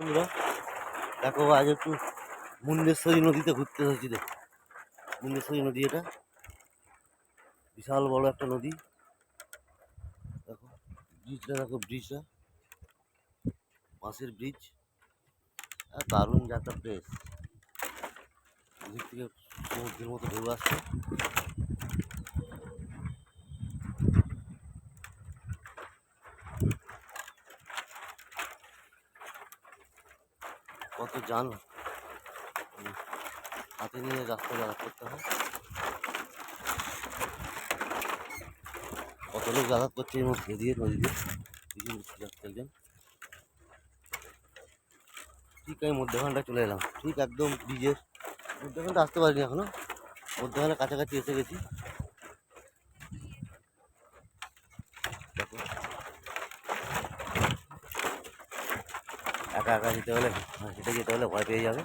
বন্ধুরা, দেখো আজ একটু মুন্ডেশ্বরী নদীতে ঘুরতে এসেছি দেখো। মুন্ডেশ্বরী নদী এটা। বিশাল বড় একটা নদী। দেখো ব্রিজটা দেখো ব্রিজটা বাঁশের ব্রিজ আর দারুণ যাত্রা প্লেস এদিক থেকে সমুদ্রের মতো ঢেউ আসছে। কত উম, হাতে নিয়ে রাস্তা যাতায়াত করতে হয়। কত লোক যাতায়াত করছে এর মধ্যে দিয়ে যাচ্ছে একজন। ঠিক আমি মধ্যখানটা চলে এলাম। ঠিক একদম ব্রিজের মধ্যখানটা আসতে পারিনি এখনও। মধ্যখানে কাছাকাছি এসে গেছি। একা একা যেতে হলে হেঁটে যেতে হলে ভয় পেয়ে যাবে।